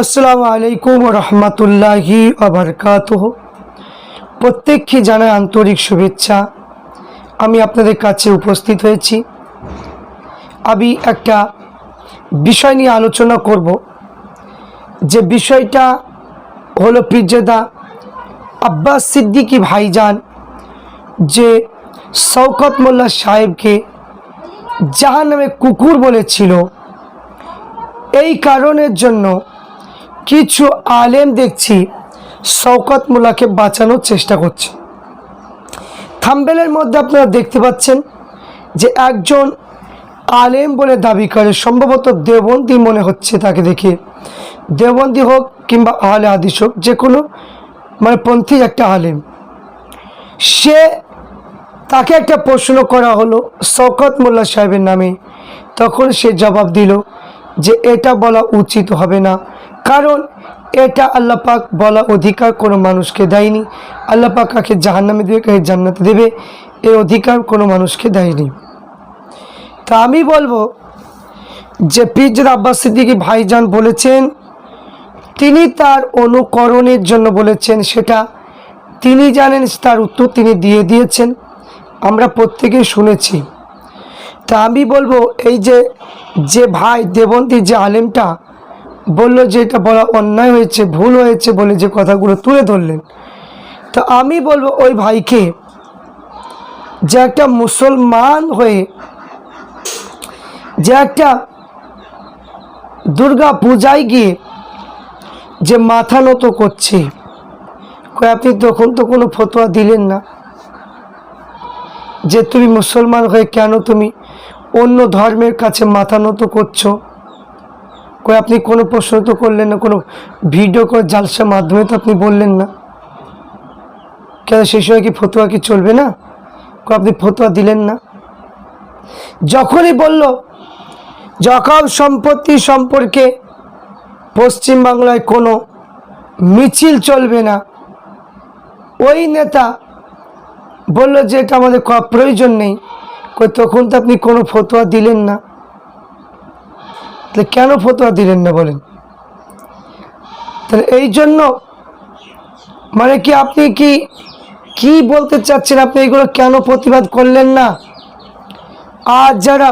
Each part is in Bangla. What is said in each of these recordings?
আসসালামু আলাইকুম রহমতুল্লাহি আবরকাত প্রত্যেককে জানাই আন্তরিক শুভেচ্ছা। আমি আপনাদের কাছে উপস্থিত হয়েছি। আমি একটা বিষয় নিয়ে আলোচনা করব। যে বিষয়টা হলো পিরজেদা আব্বাস সিদ্দিকী ভাইজান যে শওকত মোল্লা সাহেবকে যাহার নামে কুকুর বলেছিল। এই কারণের জন্য কিছু আলেম দেখছি শওকত মোল্লাকে বাঁচানোর চেষ্টা করছে। থাম্বেলের মধ্যে আপনারা দেখতে পাচ্ছেন যে একজন আলেম বলে দাবি করে, সম্ভবত দেবন্দি মনে হচ্ছে তাকে দেখে। দেবন্দি হোক কিংবা আহলে আদিস হোক, যে কোনো মানে পন্থী একটা আলেম। সে তাকে একটা প্রশ্ন করা হলো শওকত মোল্লা সাহেবের নামে। তখন সে জবাব দিল যে এটা বলা উচিত হবে না। কারণ এটা আল্লাহ পাক বলা অধিকার কোনো মানুষকে দেয়নি। আল্লাহ পাক কাকে জাহান্নামে দেবে, কাকে জান্নাতে দেবে এই অধিকার কোনো মানুষকে দেয়নি। তা আমি বলব যে পিজর আব্বাস সিদ্দিকী ভাইজান বলেছেন, তিনি তার অনুকরণের জন্য বলেছেন সেটা, তিনি জানেন তার উত্তর তিনি দিয়ে দিয়েছেন। আমরা প্রত্যেকেই শুনেছি। তা আমি বলব এই যে যে ভাই দেবন্তী যে আলেমটা বলল যে এটা বলা অন্যায় হয়েছে, ভুল হয়েছে বলে যে কথাগুলো তুলে ধরলেন। তো আমি বলব, ওই ভাইকে যে একটা মুসলমান হয়ে, যে একটা দুর্গা পূজায় গিয়ে যে মাথা নত করছে আপনি তখন তো কোনো ফতোয়া দিলেন না যে তুমি মুসলমান হয়ে কেন তুমি অন্য ধর্মের কাছে মাথা নত করছ? কই আপনি কোনো প্রশ্ন তো করলেন না, কোনো ভিডিও করে জালসার মাধ্যমে তো আপনি বললেন না। কেন সেই সময় কি ফতোয়া কি চলবে না? কই আপনি ফতোয়া দিলেন না। যখনই বলল, যখন সম্পত্তি সম্পর্কে পশ্চিমবাংলায় কোনো মিছিল চলবে না, ওই নেতা বলল যে এটা আমাদের ক- প্রয়োজন নেই। তখন তো আপনি কোনো ফতোয়া দিলেন না। তাহলে কেন ফতোয়া দিলেন না বলেন? তাহলে এই জন্য মানে কি আপনি কি কি বলতে চাচ্ছেন আপনি এগুলো কেন প্রতিবাদ করলেন না? আর যারা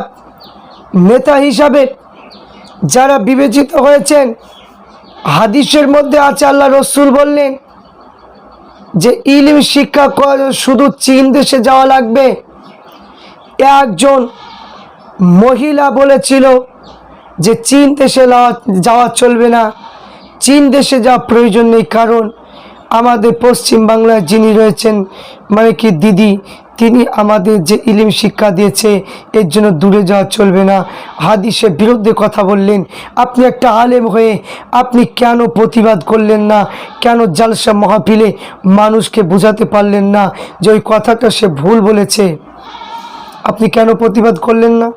নেতা হিসাবে যারা বিবেচিত হয়েছেন, হাদিসের মধ্যে আছে আল্লাহ রসুল বললেন যে, ইলিম শিক্ষা শুধু চীন দেশে যাওয়া লাগবে। একজন মহিলা বলেছিল যে চীন দেশে যাওয়া চলবে না। চীন দেশে যাওয়া প্রয়োজন নেই, কারণ আমাদের পশ্চিম বাংলায় যিনি রয়েছেন মানে কি দিদি, তিনি আমাদের যে ইলিম শিক্ষা দিয়েছে, এর জন্য দূরে যাওয়া চলবে না। হাদিসের বিরুদ্ধে কথা বললেন, আপনি একটা আলেম হয়ে আপনি কেন প্রতিবাদ করলেন না? কেন জালসা মহাপিলে মানুষকে বোঝাতে পারলেন না যে ওই কথাটা সে ভুল বলেছে? আপনি কেন প্রতিবাদ করলেন না?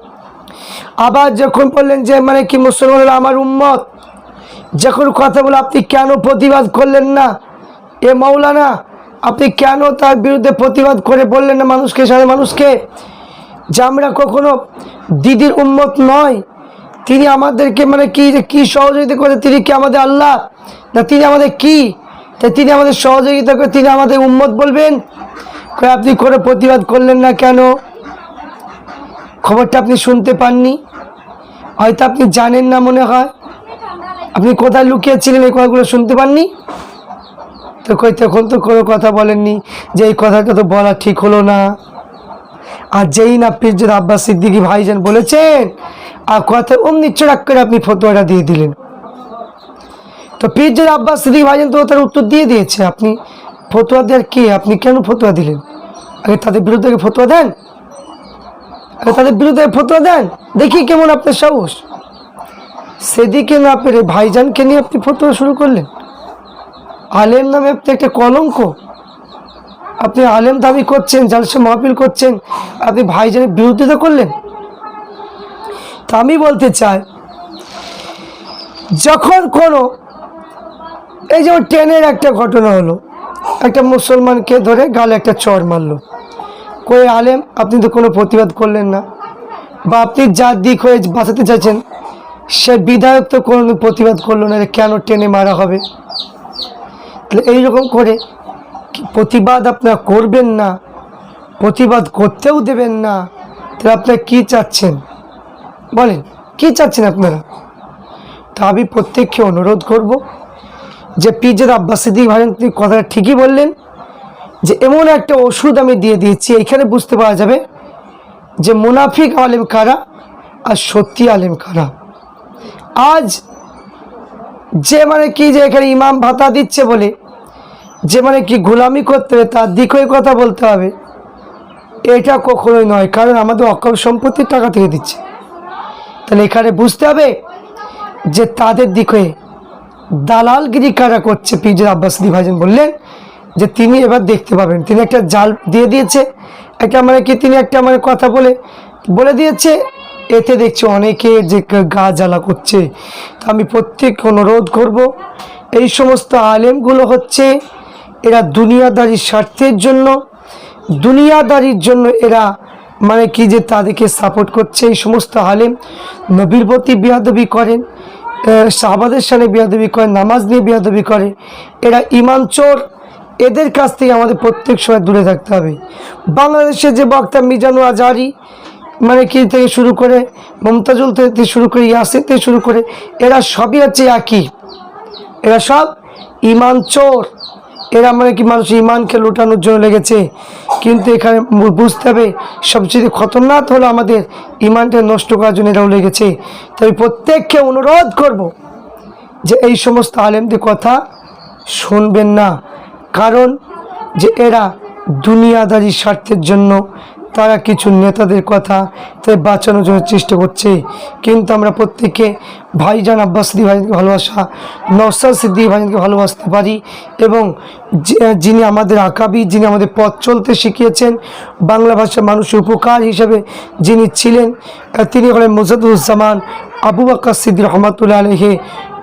আবার যখন বললেন যে মানে কি মুসলমান হলো আমার উম্মত? যখন কথা বলে, আপনি কেন প্রতিবাদ করলেন না? এ মৌলানা আপনি কেন তার বিরুদ্ধে প্রতিবাদ করে বললেন না মানুষকে সারা মানুষকে? যে আমরা কখনো দিদির উম্মত নয়। তিনি আমাদেরকে মানে কি যে, কী সহযোগিতা করে, তিনি কি আমাদের আল্লাহ? না, তিনি আমাদের কি? তাই তিনি আমাদের সহযোগিতা করে, তিনি আমাদের উম্মত বলবেন? আপনি করে প্রতিবাদ করলেন না কেন? খবরটা আপনি শুনতে পাননি? হয়তো আপনি জানেন না মনে হয়। আপনি কোথায় লুকিয়েছিলেন এই কথাগুলো শুনতে পাননি? তো কই, তখন তো কোনো কথা বলেননি যে এই কথাটা তো বলা ঠিক হলো না। আর যেই না পিরজুর আব্বাস সিদ্দিকি ভাইজান বলেছেন, আর কথা অমনি চড়াক করে আপনি ফতোয়াটা দিয়ে দিলেন। তো পিরজুর আব্বাস সিদ্দিকি ভাইজান তো তার উত্তর দিয়ে দিয়েছে। আপনি ফতোয়া দেওয়ার কে? আপনি কেন ফতোয়া দিলেন? আগে তাদের বিরুদ্ধে ফতোয়া দেন? আগে তাদের বিরুদ্ধে ফতোয়া দেন। দেখি কেমন আপনার সাহস। সেদিকে না পেরে ভাইজানকে নিয়ে আপনি ফতোয়া শুরু করলেন। আলেম নামে আপনি একটা কলঙ্ক। আপনি আলেম দাবি করছেন, জালসা মাহফিল করছেন, আপনি ভাইজানের বিরোধিতা করলেন। তা আমি বলতে চাই, যখন কোনো, এই যেমন ট্রেনের একটা ঘটনা হলো, একটা মুসলমানকে ধরে গালে একটা চর মারলো। কই আলেম, আপনি তো কোনো প্রতিবাদ করলেন না। বা আপনি যার দিক হয়ে বাঁচাতে চাইছেন, সে বিধায়ক তো কোনো প্রতিবাদ করল না কেন টেনে মারা হবে। তাহলে এইরকম করে প্রতিবাদ আপনারা করবেন না, প্রতিবাদ করতেও দেবেন না, তাহলে আপনারা কী চাচ্ছেন? বলেন, কি চাচ্ছেন আপনারা? তা আমি প্রত্যেককে অনুরোধ করব যে পিজের আব্বাস সিদ্দিক ভাই তিনি কথাটা ঠিকই বললেন যে এমন একটা ওষুধ আমি দিয়ে দিয়েছি এখানে বুঝতে পারা যাবে যে মুনাফিক আলেম কারা আর সত্যি আলেম কারা। আজ যে মানে কি যে এখানে ইমাম ভাতা দিচ্ছে বলে, যে মানে কি গোলামি করতে হবে, তার দিকেই কথা বলতে হবে, এটা কখনোই নয়, কারণ আমাদের অকাল সম্পত্তির টাকা থেকে দিচ্ছে। তাহলে এখানে বুঝতে হবে যে তাদের দিকে দালালগিরি কারা করছে পিজের আব্বাস ভাইজান বললেন যে তিনি এবার দেখতে পাবেন। তিনি একটা জাল দিয়ে দিয়েছে। একটা মানে কি তিনি একটা মানে কথা বলে বলে দিয়েছে। এতে দেখছি অনেকে যে গা জ্বালা করছে। তা আমি প্রত্যেক অনুরোধ করব, এই সমস্ত আলেমগুলো হচ্ছে এরা দুনিয়াদারির স্বার্থের জন্য, দুনিয়াদারির জন্য এরা মানে কি যে তাদেরকে সাপোর্ট করছে। এই সমস্ত আলেম নবীর প্রতি বিয়াদবি করেন শাহবাদের সামনে বিয়াদবি করেন, নামাজ নিয়ে বিয়াদবি করে। এরা ইমান চোর এদের কাছ থেকে আমাদের প্রত্যেক সময় দূরে থাকতে হবে। বাংলাদেশের যে বক্তা মিজানু আজারি মানে কি থেকে শুরু করে, মমতাজুল থেকে শুরু করে ইয়াসির থেকে শুরু করে, এরা সবই হচ্ছে একই। এরা সব ইমান চোর। এরা মানে কি মানুষ ইমানকে লুটানোর জন্য লেগেছে। কিন্তু এখানে বুঝতে হবে, সবচেয়ে খতরনাক হলো আমাদের ইমানটা নষ্ট করার জন্য এরাও লেগেছে। তাই প্রত্যেককে অনুরোধ করব যে এই সমস্ত আলেমদের কথা শুনবেন না। কারণ যে এরা দুনিয়াদারি স্বার্থের জন্য তারা কিছু নেতাদের কথা তাই বাঁচানোর জন্য চেষ্টা করছে। কিন্তু আমরা প্রত্যেকে ভাইজান আব্বাস সিদ্দিক ভাইজানকে ভালোবাসা নওসাদ সিদ্দিক ভাইজানকে ভালোবাসতে পারি এবং যিনি আমাদের আকাবি, যিনি আমাদের পথ চলতে শিখিয়েছেন, বাংলা ভাষার মানুষের উপকার হিসেবে যিনি ছিলেন তিনি হলেন মুজাদুজ্জামান আবু বাক্কা সিদ্দিক রহমাতুল্লাহ আলহে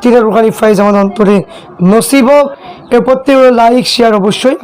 তিনার রুহানি ফাইজ আমাদের অন্তরে নসিব হোক। এ প্রত্যেক লাইক শেয়ার অবশ্যই।